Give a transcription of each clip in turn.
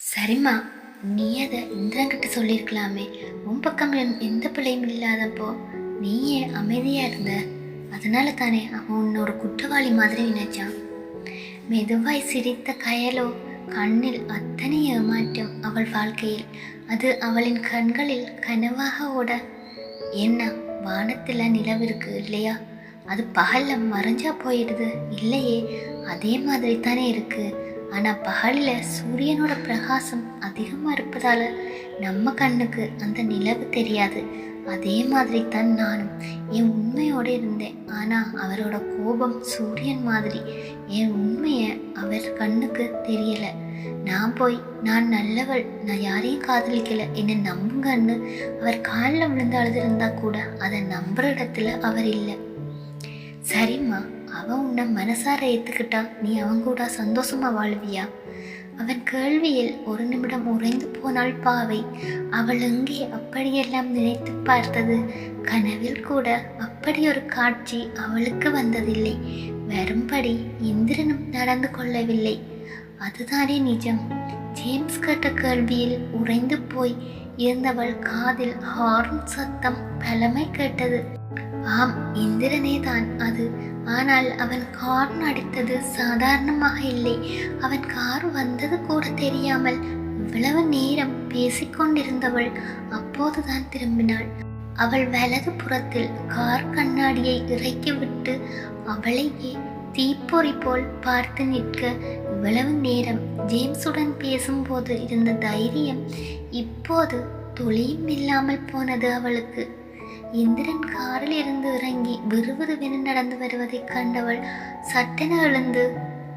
சரிம்மா நீ அதை இந்திரங்கிட்ட சொல்லியிருக்கலாமே. உன் பக்கம் எந்த- பிள்ளையும் இல்லாதப்போ நீயே அமைதியாக இருந்த. அதனால தானே அவன் உன்னை ஒரு குற்றவாளி மாதிரி நினைச்சான். மெதுவாய் சிரித்த கயலோ கண்ணில் அத்தனை ஏமாற்றம் அவள் வாழ்க்கையில். அது அவளின் கண்களில் கனவாக ஓட. என்ன வானத்தில் நிலவிருக்கு இல்லையா? அது பகல்ல மறைஞ்சா போயிடுது. இல்லையே அதே மாதிரி தானே இருக்குது ஆனால் பகலில் சூரியனோட பிரகாசம் அதிகமாக இருப்பதால் நம்ம கண்ணுக்கு அந்த நிலவு தெரியாது. அதே மாதிரி தான் நானும். என் உண்மையோடு இருந்தேன். ஆனால் அவரோட கோபம் சூரியன் மாதிரி. என் உண்மையை அவர் கண்ணுக்கு தெரியலை. நான் போய் நான் நல்லவள். நான் யாரையும் காதலிக்கல. என்னை நம்புங்கன்னு அவர் காலில் விழுந்து இருந்தால் கூட அதை நம்புற இடத்துல அவர் இல்லை. சரிம்மா. அவன் உன்னை மனசார ஏற்றுக்கிட்டா நீ அவன் கூட சந்தோஷமா வாழ்வியா? அவன் கேள்வியில் ஒரு நிமிடம் உறைந்து போனாள் பாவை. அவள் எங்கே அப்படியெல்லாம் நினைத்து பார்த்தது. கனவில் கூட அப்படி ஒரு காட்சி அவளுக்கு வந்ததில்லை. வரும்படி இந்திரனும் நடந்து கொள்ளவில்லை. அதுதானே நிஜம். ஜேம்ஸ் கேட்ட கேள்வியில் உறைந்து போய் இருந்தவள் காதில் ஹார்ன் சத்தம் பலமை கேட்டது. ஆம் இந்திரனே தான் அது. ஆனால் அவன் கார்ன் அடித்தது சாதாரணமாக இல்லை. அவன் கார் வந்தது கூட தெரியாமல் இவ்வளவு நேரம் பேசிக்கொண்டிருந்தவள் அப்போதுதான் திரும்பினாள். அவள் வலது புறத்தில் கார் கண்ணாடியை இறக்கிவிட்டு அவளையே தீப்பொறி போல் பார்த்து நிற்க இவ்வளவு நேரம் ஜேம்ஸுடன் பேசும்போது இருந்த தைரியம் இப்போது துளியும் இல்லாமல் போனது அவளுக்கு. இந்திரன் காரில் இருந்து இறங்கி விறுவிறுவென நடந்து வருவதைக் கண்டவள் சட்டென எழுந்து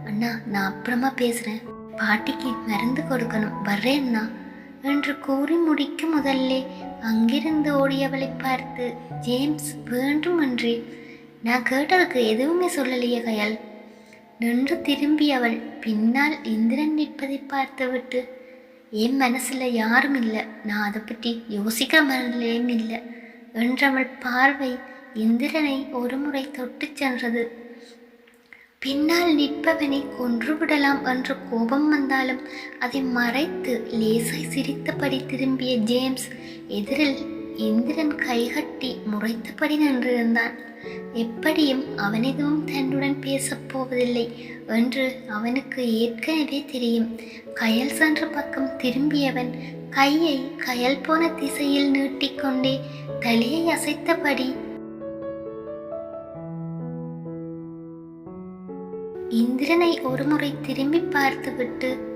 அண்ணா நான் அப்புறமா பேசுறேன். பாட்டிக்கு மருந்து கொடுக்கணும். வர்றேன்னா என்று கூறி முடிக்கும் முதல்லே அங்கிருந்து ஓடியவளை பார்த்து ஜேம்ஸ் வேண்டுமென்றே நான் கேட்டதுக்கு எதுவுமே சொல்லலையே கயல். நின்று திரும்பி அவள் பின்னால் இந்திரன் நிற்பதை பார்த்துவிட்டு என் மனசுல யாரும் இல்லை. நான் அதை பற்றி யோசிக்கிற மனநிலையும் இல்லை. என்றவள் பார்வை இந்திரனை ஒருமுறை தொட்டுச் சென்றது. பின்னால் நிற்பவனை கொன்றுவிடலாம் என்ற கோபம் வந்தாலும் அதை மறைத்து லேசாய் சிரித்தபடி திரும்பிய ஜேம்ஸ் எதிரில் இந்திரன் கைகட்டி முறைத்தபடி நின்றிருந்தான். எப்படியும் அவன் எதுவும் தன்னுடன் பேசப் போவதில்லை என்று அவனுக்கு ஏற்கனவே தெரியும். கயல் சென்ற பக்கம் திரும்பியவன் கையை கயல் போன திசையில் நீட்டிக்கொண்டே தலையை அசைத்தபடி இந்திரனை ஒருமுறை திரும்பி பார்த்துவிட்டு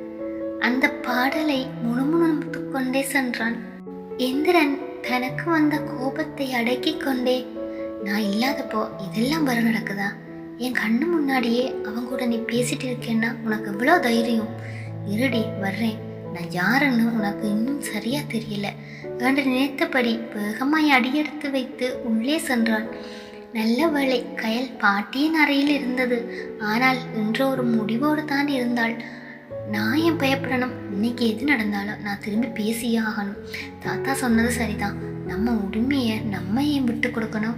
அந்த பாடலை முணுமுணுத்து கொண்டே சென்றான். இந்திரன் தனக்கு வந்த கோபத்தை அடக்கி கொண்டே நான் இல்லாதப்போ இதெல்லாம் வர நடக்குதா? என் கண்ணு முன்னாடியே அவங்க கூட நீ பேசிட்டு இருக்கேன்னா உனக்கு எவ்வளோ தைரியம். இருடி வர்றேன். நான் யாருன்னு உனக்கு இன்னும் சரியா தெரியல. என்று நினைத்தபடி வேகமாய் அடியெடுத்து வைத்து உள்ளே சென்றான். நல்ல வேளை கயல் பாட்டியின் அறையில் இருந்தது. ஆனால் இன்று ஒரு முடிவோடு தான் இருந்தாள். நான் ஏன் பயப்படணும்? இன்னைக்கு எது நடந்தாலும் நான் திரும்பி பேசியே ஆகணும். தாத்தா சொன்னது சரிதான். நம்ம உரிமையை நம்ம ஏன் விட்டு கொடுக்கணும்?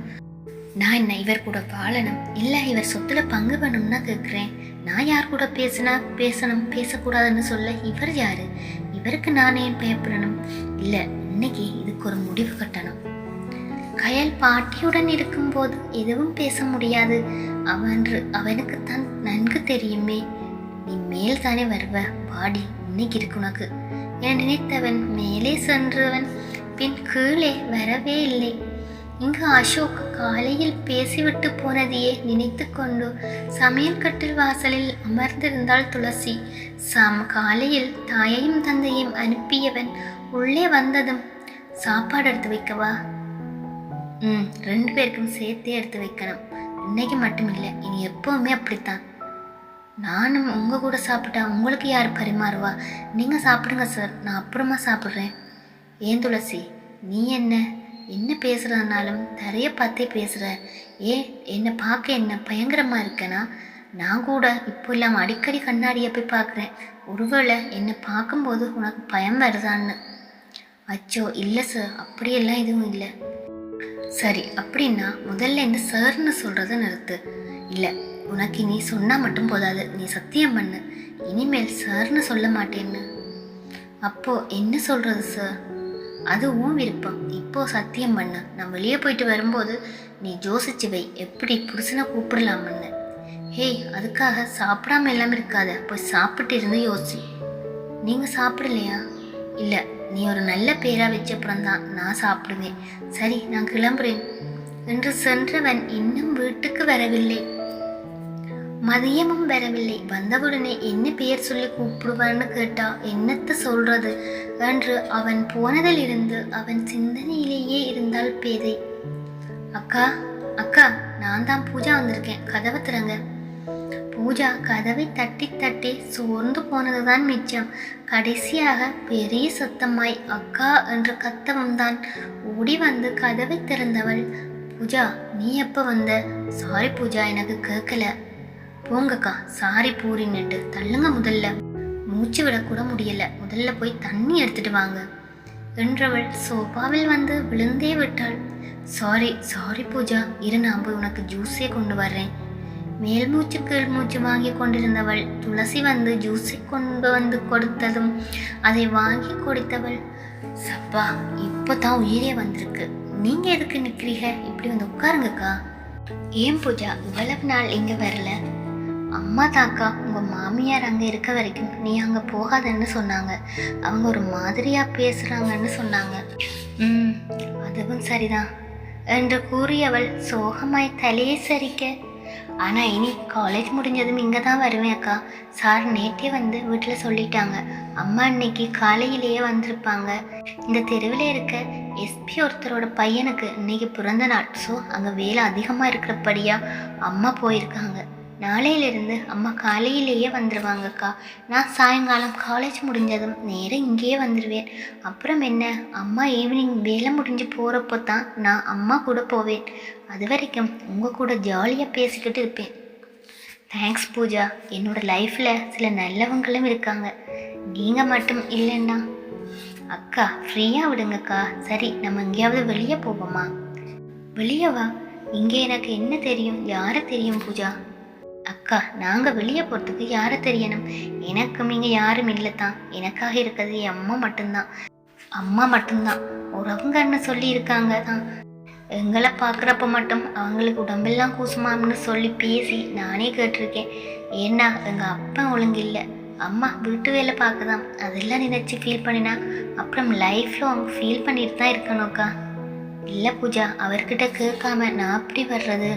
நான் என்ன இவர் கூட வாழணும். இல்லை இவர் சொத்துல பங்கு பண்ணணும்னா கேட்குறேன் நான் யார் கூட பேசினா பேசணும் பேசக்கூடாதுன்னு சொல்ல இவர் யாரு? இவருக்கு நான் ஏன் பயப்படணும்? இல்லை இன்னைக்கு இதுக்கு ஒரு முடிவு கட்டணும். கயல் பாட்டியுடன் இருக்கும்போது எதுவும் பேச முடியாது. அவன்று அவனுக்குத்தான் நன்கு தெரியுமே. மேல் தானே வருவ? பாடி இன்னைக்கு இருக்கு உனக்கு. என நினைத்தவன் மேலே சென்றவன் பின் கீழே வரவே இல்லை. இங்கு அசோக் காலையில் பேசிவிட்டு போனதையே நினைத்து கொண்டு சமையல் கட்டில் வாசலில் அமர்ந்திருந்தாள் துளசி. சாம் காலையில் தாயையும் தந்தையும் அனுப்பியவன் உள்ளே வந்ததும் சாப்பாடு எடுத்து வைக்கவா? ம் ரெண்டு பேருக்கும் சேர்த்தே எடுத்து வைக்கணும். இன்னைக்கு மட்டும் இல்லை இனி எப்பவுமே அப்படித்தான். நானும் உங்கள் கூட சாப்பிட்டா உங்களுக்கு யார் பரிமாறுவா? நீங்கள் சாப்பிடுங்க சார் நான் அப்புறமா சாப்பிட்றேன். ஏன் துளசி? நீ என்ன? என்ன பேசுகிறதுனாலும் தரைய பார்த்தே பேசுகிற ஏன் என்னை பார்க்க என்ன பயங்கரமாக இருக்கேனா? நான் கூட இப்போ இல்லாமல் அடிக்கடி கண்ணாடியை போய் பார்க்குறேன். ஒருவேளை என்னை பார்க்கும்போது உனக்கு பயம் வருதான்னு. அச்சோ இல்லை சார் அப்படியெல்லாம் எதுவும் இல்லை. சரி அப்படின்னா முதல்ல இந்த சார்னு சொல்கிறத நிறுத்து. இல்லை உனக்கு நீ சொன்னால் மட்டும் போதாது. நீ சத்தியம் பண்ணு. இனிமேல் சார்னு சொல்ல மாட்டேன்னு. அப்போது என்ன சொல்கிறது சார்? அது உன் விருப்பம். இப்போ சத்தியம் பண்ணு. நான் வெளியே போயிட்டு வரும்போது நீ ஜோசிச்சு வை. எப்படி புருஷனை கூப்பிடலாம்னு. ஹேய் அதுக்காக சாப்பிடாம எல்லாம் இருக்காத. போய் சாப்பிட்டு இருந்து யோசி. நீங்கள் சாப்பிடலையா? இல்லை நீ ஒரு நல்ல பேரா வச்சப்புறம் தான் நான் சாப்பிடுவேன். சரி நான் கிளம்புறேன். என்று சென்றவன் இன்னும் வீட்டுக்கு வரவில்லை. மதியமும் வரவில்லை. வந்தவுடனே என்ன பெயர் சொல்லி கூப்பிடுவான்னு கேட்டா என்னத்த சொல்றது? என்று அவன் போனதிலிருந்து அவன் சிந்தனையிலேயே இருந்தால் பேதை. அக்கா அக்கா நான் தான் பூஜா வந்திருக்கேன். கதவை திறங்க. பூஜா கதவை தட்டி தட்டி சோர்ந்து போனதுதான் மிச்சம். கடைசியாக பெரிய சத்தமாய் அக்கா என்று கத்தவும் தான் ஓடி வந்து கதவை திறந்தவள். பூஜா நீ எப்ப வந்த? சாரி பூஜா எனக்கு கேட்கல போங்கக்கா சாரி பூரின்னுட்டு தள்ளுங்க முதல்ல. மூச்சு விடக்கூட முடியல. முதல்ல போய் தண்ணி எடுத்துட்டு வாங்க. என்றவள் சோபாவில் வந்து விழுந்தே விட்டாள். சாரி சாரி பூஜா இரு நான் போய் உனக்கு ஜூஸே கொண்டு வர்றேன். மேல் மூச்சு கீழ் மூச்சு வாங்கி கொண்டிருந்தவள் துளசி வந்து ஜூஸை கொண்டு வந்து கொடுத்ததும் அதை வாங்கி கொடுத்தவள் சப்பா இப்போ தான் உயிரே வந்திருக்கு. நீங்கள் எதுக்கு நிற்கிறீங்க இப்படி வந்து உட்காருங்கக்கா. ஏன் பூஜா இவ்வளவு நாள் இங்கே வரல. அம்மா தாக்கா உங்கள் மாமியார் அங்கே இருக்க வரைக்கும் நீ அங்கே போகாதன்னு சொன்னாங்க. அவங்க ஒரு மாதிரியாக பேசுகிறாங்கன்னு சொன்னாங்க. ம் அதுவும் சரிதான் என்று கூறியவள் சோகமாய் தலையை சரிக்க. ஆனால் இனி காலேஜ் முடிஞ்சதும் இங்கே தான் வருவேன் அக்கா. சார் நேற்றே வந்து வீட்டில் சொல்லிட்டாங்க. அம்மா இன்னைக்கு காலையிலேயே வந்திருப்பாங்க. இந்த தெருவில் இருக்க எஸ்பி ஒருத்தரோட பையனுக்கு இன்னைக்கு பிறந்த நாள். ஸோ அங்கே வேலை அதிகமாக இருக்கிறபடியாக அம்மா போயிருக்காங்க. நாளையிலிருந்து அம்மா காலையிலேயே வந்துடுவாங்கக்கா நான் சாயங்காலம் காலேஜ் முடிஞ்சதும் நேராக இங்கேயே வந்துடுவேன் அப்புறம் என்ன? அம்மா ஈவினிங் வேலை முடிஞ்சு போகிறப்போ தான் நான் அம்மா கூட போவேன். அது வரைக்கும் உங்கள் கூட ஜாலியாக பேசிக்கிட்டு இருப்பேன். தேங்க்ஸ் பூஜா. என்னோட லைஃப்பில் சில நல்லவங்களும் இருக்காங்க. நீங்கள் மட்டும் இல்லைன்னா? அக்கா ஃப்ரீயாக விடுங்கக்கா. சரி நம்ம எங்கேயாவது வெளியே போவோமா? வெளியே வா இங்கே எனக்கு என்ன தெரியும்? யாரை தெரியும் பூஜா? அக்கா நாங்கள் வெளியே போகிறதுக்கு யாரை தெரியணும்? எனக்கும் இங்கே யாரும் இல்லை தான் எனக்காக இருக்கிறது என் அம்மா மட்டும்தான். அம்மா மட்டும்தான். உறவுங்கன்னு சொல்லி இருக்காங்க? தான் எங்களை பார்க்குறப்ப மட்டும் அவங்களுக்கு உடம்பெல்லாம் கூசுமாம்னு சொல்லி பேசி நானே கேட்டிருக்கேன். ஏன்னா எங்கள் அப்பா ஒழுங்கில்லை அம்மா வீட்டு வேலை பார்க்குதான். அதெல்லாம் நினச்சி ஃபீல் பண்ணினா அப்புறம் லைஃப்பில் அவங்க ஃபீல் பண்ணிட்டு தான் இருக்கணும்க்கா இல்லை பூஜா அவர்கிட்ட கேட்காம நான் அப்படி வர்றது?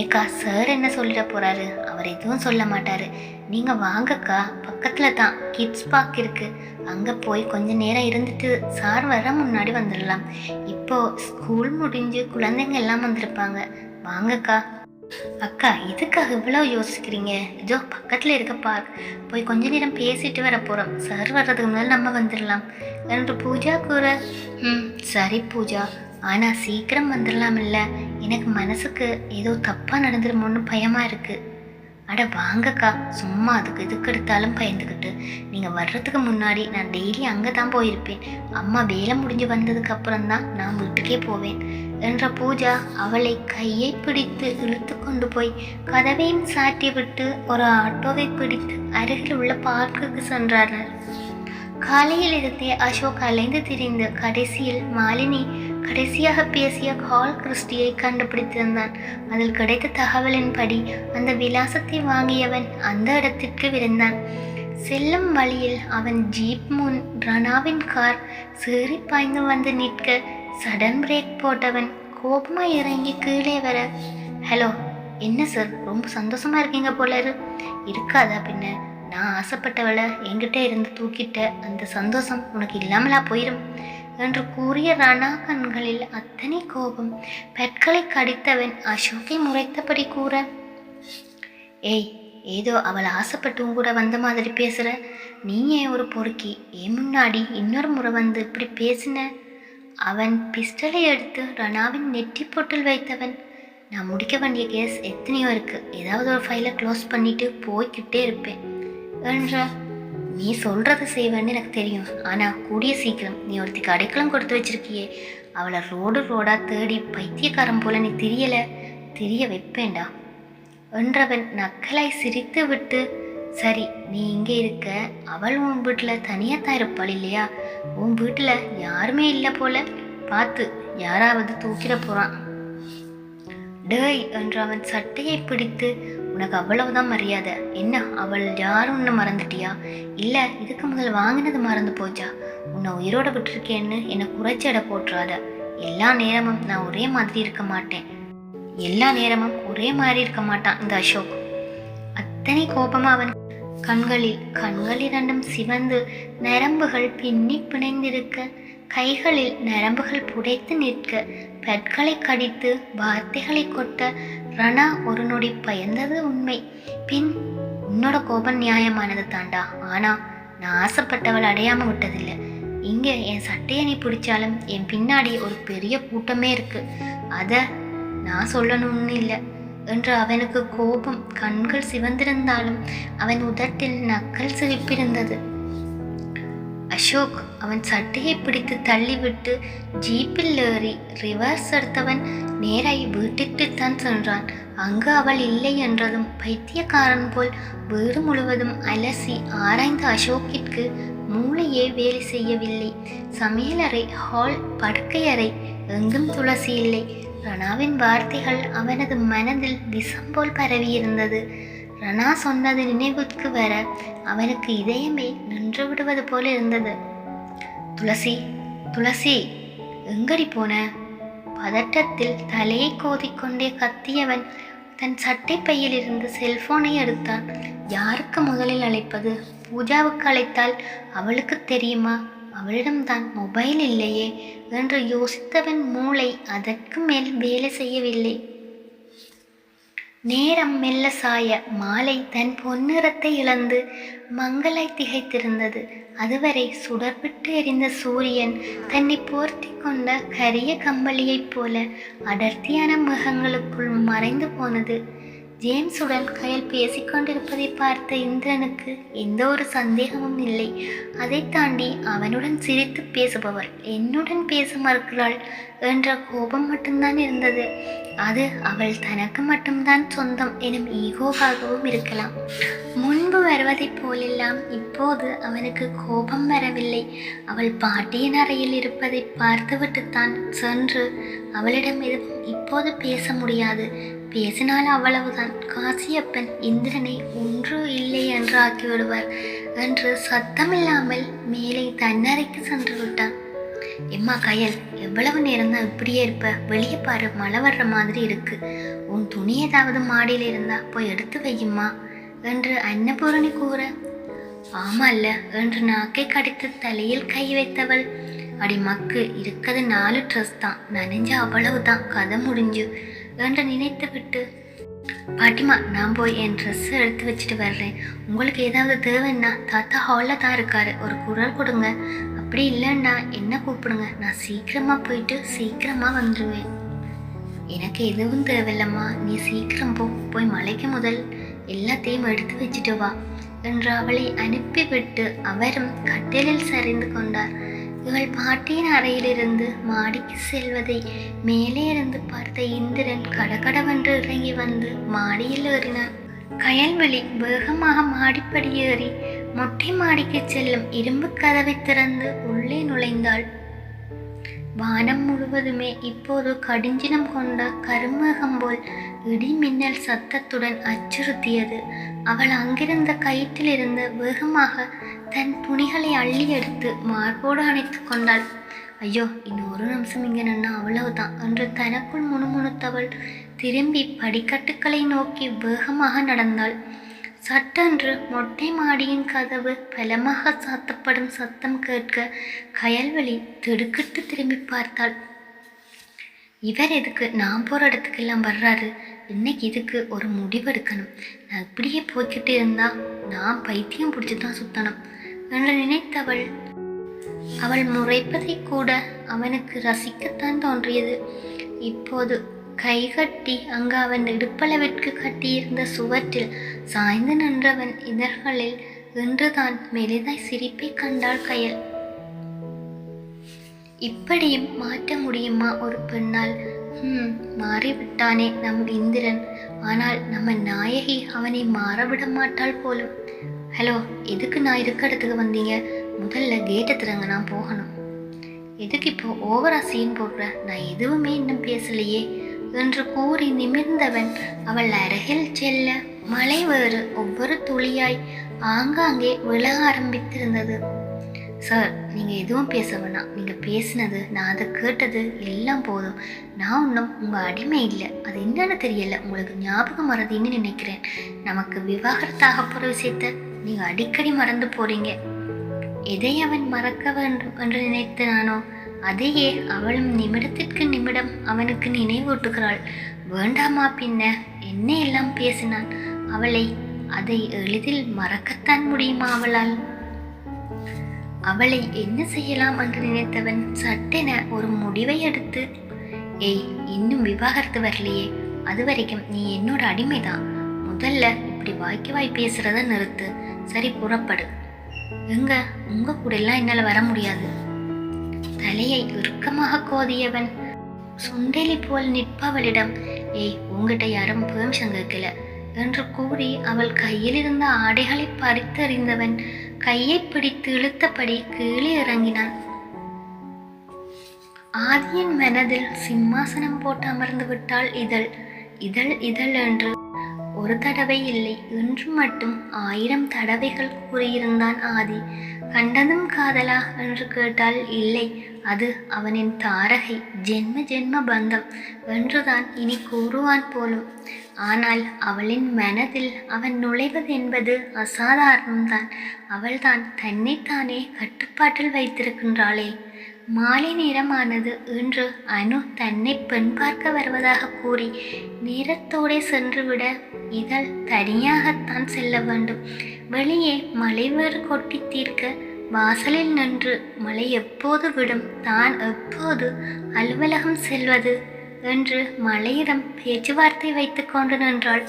ஏக்கா சார் என்ன சொல்லிட போறாரு? அவர் எதுவும் சொல்ல மாட்டாரு. நீங்க வாங்கக்கா பக்கத்துல தான் கிட்ஸ் பார்க் இருக்கு. அங்க போய் கொஞ்ச நேரம் இருந்துட்டு சார் வர முன்னாடி வந்துடலாம். இப்போ ஸ்கூல் முடிஞ்சு குழந்தைங்க எல்லாம் வந்திருப்பாங்க. வாங்கக்கா. அக்கா இதுக்காக இவ்வளோ யோசிக்கிறீங்க? இதோ பக்கத்தில் இருக்க பார்க் போய் கொஞ்ச நேரம் பேசிட்டு வர போகிறோம் சார் வர்றதுக்கு முதல்ல நம்ம வந்துடலாம். என்று பூஜா கூற? ம் சரி பூஜா. ஆனால் சீக்கிரம் வந்துடலாம் இல்லை எனக்கு மனசுக்கு ஏதோ தப்பாக நடந்துருமோன்னு பயமாக இருக்குது அட வாங்கக்கா சும்மா அதுக்கு இதுக்கு எடுத்தாலும் பயந்துக்கிட்டு நீங்கள் வர்றதுக்கு முன்னாடி நான் டெய்லி அங்கே தான் போயிருப்பேன். அம்மா வேலை முடிஞ்சு வந்ததுக்கு அப்புறம் தான் நான் வீட்டுக்கே போவேன் என்ற பூஜா அவளை கையை பிடித்து இழுத்து கொண்டு போய் கதவையும் சாட்டி விட்டு ஒரு ஆட்டோவை பிடித்து அருகில் உள்ள பார்க்குக்கு சென்றார்கள். காலையில் இருந்தே அசோக் அலைந்து திரிந்து கடைசியில் மாலினி கடைசியாக பேசிய கால் கிறிஸ்டியை கண்டுபிடித்திருந்தான். அதில் கிடைத்த தகவலின்படி அந்த விலாசத்தை வாங்கியவன் அந்த இடத்திற்கு விரைந்தான். செல்லும் வழியில் அவன் ஜீப் முன் ரணாவின் கார் சீறி பாய்ந்து வந்து நிற்க சடன் பிரேக் போட்டவன் கோபமாக இறங்கி கீழே வர ஹலோ என்ன சார்? ரொம்ப சந்தோஷமா இருக்கீங்க போல இருக்காதா பின்ன? நான் ஆசைப்பட்டவளை என்கிட்ட இருந்து தூக்கிட்ட அந்த சந்தோஷம் உனக்கு இல்லாமலா போயிடும் என்று கூறிய ரணா கண்களில் அத்தனை கோபம் பெட்களை கடித்தவன் அசோக்கை முறைத்தபடி கூற. ஏய் ஏதோ அவள் ஆசைப்பட்டு கூட வந்த மாதிரி பேசுற. நீ ஏன் ஒரு பொறுக்கி? ஏன் முன்னாடி இன்னொரு முறை வந்து இப்படி பேசின? அவன் பிஸ்டலை எடுத்து ரணாவின் நெட்டி பொட்டில் வைத்தவன். நான் முடிக்க வேண்டிய கேஸ் எத்தனையோ இருக்கு. ஏதாவது ஒரு ஃபைலை க்ளோஸ் பண்ணிட்டு போய்கிட்டே இருப்பேன் என்ற நீ சொல்கிறத செய்வேன்னு எனக்கு தெரியும். ஆனால் கூடிய சீக்கிரம் நீ ஒருத்திக்கு அடைக்கலம் கொடுத்து வச்சிருக்கியே. அவளை ரோடு ரோடாக தேடி பைத்தியக்காரன் போல நீ தெரியலை. தெரிய வைப்பேன்டா. என்றவன் நக்கலாய் சிரித்து விட்டு சரி நீ இங்கே இருக்க. அவள் உன் வீட்டில் தனியாக தான் இருப்பாள் இல்லையா? உன் வீட்டில் யாருமே இல்லை போல. பார்த்து யாராவது தூக்கிட போகிறான் டேய் என்று அவன் சட்டையை பிடித்து உனக்கு அவ்வளவுதான் மரியாதை. என்ன அவள் யாரும் உன்னை மறந்துட்டியா? இல்லை இதுக்கு முதல் வாங்கினது மறந்து போச்சா? உன்னை உயிரோட விட்டுருக்கேன்னு என்னை குறைச்சி எடை போட்டுறாத. எல்லா நேரமும் நான் ஒரே மாதிரி இருக்க மாட்டேன். எல்லா நேரமும் ஒரே மாதிரி இருக்க மாட்டான் இந்த அசோக். அத்தனை கோபமா அவன் கண்களில் கண்கள் இரண்டும் சிவந்து நரம்புகள் பின்னி பிணைந்திருக்க கைகளில் நரம்புகள் புடைத்து நிற்க பற்களை கடித்து வார்த்தைகளை கொட்ட ரணா ஒரு நொடி பயந்தது உண்மை. பின் உன்னோட கோபம் நியாயமானது தாண்டா. ஆனா நான் ஆசைப்பட்டவள் அடையாம விட்டதில்லை. இங்க என் சட்டையை நீ பிடிச்சாலும் என் பின்னாடி ஒரு பெரிய கூட்டமே இருக்கு. அத நான் சொல்லணும்னு இல்லை. என்று அவனுக்கு கோபம் கண்கள் சிவந்திருந்தாலும் அவன் உதட்டில் நக்கல் சிரிப்பிருந்தது. அசோக் அவன் சட்டையை பிடித்து தள்ளிவிட்டு ஜீப்பில் ஏறி ரிவர்ஸ் எடுத்தவன் நேராய் வீட்டிற்குத்தான் சென்றான். அங்கு அவள் இல்லை என்றதும் பைத்தியக்காரன் போல் வீடு முழுவதும் அலசி ஆராய்ந்த அசோக்கிற்கு மூளையே வேலை செய்யவில்லை. சமையலறை ஹால் படுக்கையறை எங்கும் துளசி இல்லை. ரணாவின் வார்த்தைகள் அவனது மனதில் விஷம் போல் பரவியிருந்தது. ரணா சொன்னது நினைவுக்கு வர அவனுக்கு இதயமே நின்று விடுவது போல இருந்தது. துளசி துளசி எங்கடி போன? பதட்டத்தில் தலையை கோதிக்கொண்டே கத்தியவன் தன் சட்டை பையில் இருந்து செல்போனை எடுத்தான். யாருக்கு முதலில் அழைப்பது? பூஜாவுக்கு அழைத்தால் அவளுக்கு தெரியுமா? அவளிடம்தான் மொபைல் இல்லையே என்று யோசித்தவன் மூளை அதற்கு மேல் வேலை செய்யவில்லை. நேரம் மெல்ல சாய மாலை தன் பொன்னிறத்தை இழந்து மங்களாய் திகைத்திருந்தது. அதுவரை சுடர்விட்டு எரிந்த சூரியன் தன்னை போர்த்தி கொண்ட கரிய கம்பளியைப் போல அடர்த்தியான முகங்களுக்குள் மறைந்து போனது. ஜேம்ஸுடன் கயல் பேசிக்கொண்டிருப்பதை பார்த்த இந்திரனுக்கு எந்த ஒரு சந்தேகமும் இல்லை. அதை தாண்டி அவனுடன் சிரித்து பேசுபவர் என்னுடன் பேச மறுக்கிறாள்? என்ற கோபம் மட்டும்தான் இருந்தது. அது அவள் தனக்கு மட்டும்தான் சொந்தம் எனும் ஈகோவாகவும் இருக்கலாம். முன்பு வருவதைப் போலெல்லாம் இப்போது அவனுக்கு கோபம் வரவில்லை. அவள் பாட்டியின் அறையில் இருப்பதை பார்த்துவிட்டுத்தான் சென்று அவளிடம் எதுவும் இப்போது பேச முடியாது. பேசினால் அவ்வளவுதான். காசியப்பன் இந்திரனை ஒன்று இல்லை என்று ஆக்கிவிடுவார் என்று சத்தமில்லாமல் மேலே தன்னறைக்கு சென்று விட்டான். எம்மா கயல் எவ்வளவு நேரம் தான் இப்படியே இருப்ப? வெளியே பாரு மழை வர்ற மாதிரி இருக்கு. உன் துணி ஏதாவது மாடியில் இருந்தா போய் எடுத்து வையுமா என்று அன்னபூரணி கூற. ஆமால்ல என்று நாக்கை கடித்து தலையில் கை வைத்தவள். அடி மக்கு இருக்கிறது நாலு ட்ரெஸ் தான். நனைஞ்ச அவ்வளவுதான். கதை முடிஞ்சு. என்று நினைத்து விட்டு பாட்டிமா நான் போய் என் ட்ரெஸ் எடுத்து வச்சுட்டு வர்றேன். உங்களுக்கு ஏதாவது தேவைன்னா தாத்தா ஹாலில் தான் இருக்காரு. ஒரு குரல் கொடுங்க. அப்படி இல்லைன்னா என்ன கூப்பிடுங்க? நான் சீக்கிரமாக போயிட்டு சீக்கிரமாக வந்துடுவேன் எனக்கு எதுவும் தேவையில்லம்மா. நீ சீக்கிரம் போ. போய் மலைக்கு முதல் எல்லாத்தையும் எடுத்து வச்சுட்டு வா. என்று அவளை அனுப்பிவிட்டு அவரும் கட்டிலில் சரிந்து கொண்டார். இவள் பாட்டியின் அறையிலிருந்து மாடிக்கு செல்வதை மேலே இருந்து பார்த்த இந்திரன் கடகடவென்று இறங்கி வந்து மாடியில் ஏறினான். கயல்வழி வேகமாக மாடிப்படி ஏறி மொட்டை மாடிக்கு செல்லும் இரும்பு கதவை திறந்து உள்ளே நுழைந்தாள். வானம் முழுவதுமே இப்போது கடிஞ்சினம் கொண்ட கருமேகம் போல் இடிமின்னல் சத்தத்துடன் அச்சுறுத்தியது. அவள் அங்கிருந்த கயிற்றிலிருந்து வேகமாக தன் துணிகளை அள்ளி எடுத்து மார்போடு அணைத்து கொண்டாள். ஐயோ இன்னும் ஒரு நிமிஷம் இங்கே நின்னா அவ்வளவுதான் என்று தனக்குள் முணுமுணுத்தவள் திரும்பி படிக்கட்டுக்களை நோக்கி வேகமாக நடந்தாள். சட்டென்று மொட்டை மாடியின் கதவு பலமாக சாத்தப்படும் சத்தம் கேட்க கயல்வெளி திடுக்கிட்டு திரும்பி பார்த்தாள். இவர் எதுக்கு? நான் போகிற இடத்துக்கெல்லாம் வர்றாரு. இன்னைக்கு இதுக்கு ஒரு முடிவு எடுக்கணும் நான் இப்படியே போய்கிட்டு இருந்தா நான் பைத்தியம் பிடிச்சி தான் சுத்தணும். என்று நினைத்தவள் அவள் முறைப்பதை கூட அவனுக்கு ரசிக்கத்தான் தோன்றியது. இப்போது கைகட்டி அங்கு அவன் இடுப்பளவிற்கு கட்டியிருந்த சுவற்றில் சாய்ந்து நின்றவன் இதழ்களில் இன்றுதான் மெலிதாய் சிரிப்பை கண்டாள் கயல். இப்படியும் மாற்ற முடியுமா ஒரு பெண்ணால்? மாறிவிட்டானே நம் இந்திரன். ஆனால் நம்ம நாயகி அவனை மாறவிட மாட்டாள் போலும். ஹலோ எதுக்கு நான் இருக்க இடத்துக்கு வந்தீங்க? முதல்ல கேட்டை திறங்க நான் போகணும். எதுக்கு இப்போ ஓவரா சீன் போடுற? நான் எதுவுமே இன்னும் பேசலையே என்று கூறி நிமிர்ந்தவன் அவள் அருகில் செல்ல மலை வேறு ஒவ்வொரு துளியாய் ஆங்காங்கே விழ ஆரம்பித்திருந்தது. சார் நீங்கள் எதுவும் பேச வேணாம். நீங்கள் பேசினது நான் அதை கேட்டது எல்லாம் போதும். நான் ஒன்றும் உங்கள் அடிமை இல்லை. அது என்னன்னு தெரியலை. உங்களுக்கு ஞாபகம் மறதின்னு நினைக்கிறேன். நமக்கு விவாகரத்தாக போகிற விஷயத்த நீங்கள் அடிக்கடி மறந்து போகிறீங்க எதை அவன் மறக்க வேண்டும் என்று நினைத்து நானோ அதையே அவளும் நிமிடத்திற்கு நிமிடம் அவனுக்கு நினைவூட்டுகிறாள். வேண்டாமா பின்ன? என்ன எல்லாம் பேசினான். அவளை அதை எளிதில் மறக்கத்தான் முடியுமா அவளால்? அவளை என்ன செய்யலாம் என்று நினைத்தவன் சட்டென ஒரு முடிவை எடுத்து ஏய் இன்னும் விவாகரத்து வரலையே. அது வரைக்கும் நீ என்னோட அடிமைதான் முதல்ல இப்படி வாய்க்கு வாய் பேசுறத நிறுத்து. சரி புறப்படு. எங்க? உங்க கூட எல்லாம் என்னால வர முடியாது. தலையை இறுக்கமாக கோதியவன் சுண்டெலி போல் நிற்பவளிடம் ஏய் உங்ககிட்ட யாரும் பெர்மிஷன் கேட்கல என்று கூறி அவள் கையில் இருந்த ஆடைகளை பறித்தறிந்தவன் கையை பிடித்து இழுத்தபடி கீழே இறங்கினான். ஆதியின் மனதில் சிம்மாசனம் போட்டு அமர்ந்து விட்டாள் இதழ். இதழ் இதழ் என்று ஒரு தடவை இல்லை என்று மட்டும் ஆயிரம் தடவைகள் கூறியிருந்தான் ஆதி. கண்டதும் காதலா என்று கேட்டால் இல்லை அது அவனின் தாரகை ஜென்ம ஜென்ம பந்தம் என்றுதான் இனி கூறுவான் போலும். ஆனால் அவளின் மனதில் அவன் நுழைவது என்பது அசாதாரணம்தான். அவள்தான் தன்னைத்தானே கட்டுப்பாட்டில் வைத்திருக்கின்றாளே. மாலை நேரமானது என்று அனு தன்னை பெண் பார்க்க வருவதாக கூறி நேரத்தோடே சென்றுவிட இதழ் தனியாகத்தான் செல்ல வேண்டும். வெளியே மழை வேறு கொட்டி தீர்க்க வாசலில் நின்று மழை எப்போது விடும் தான் எப்போது அலுவலகம் செல்வது என்று மழையிடம் பேச்சுவார்த்தை வைத்து கொண்டு நின்றாள்.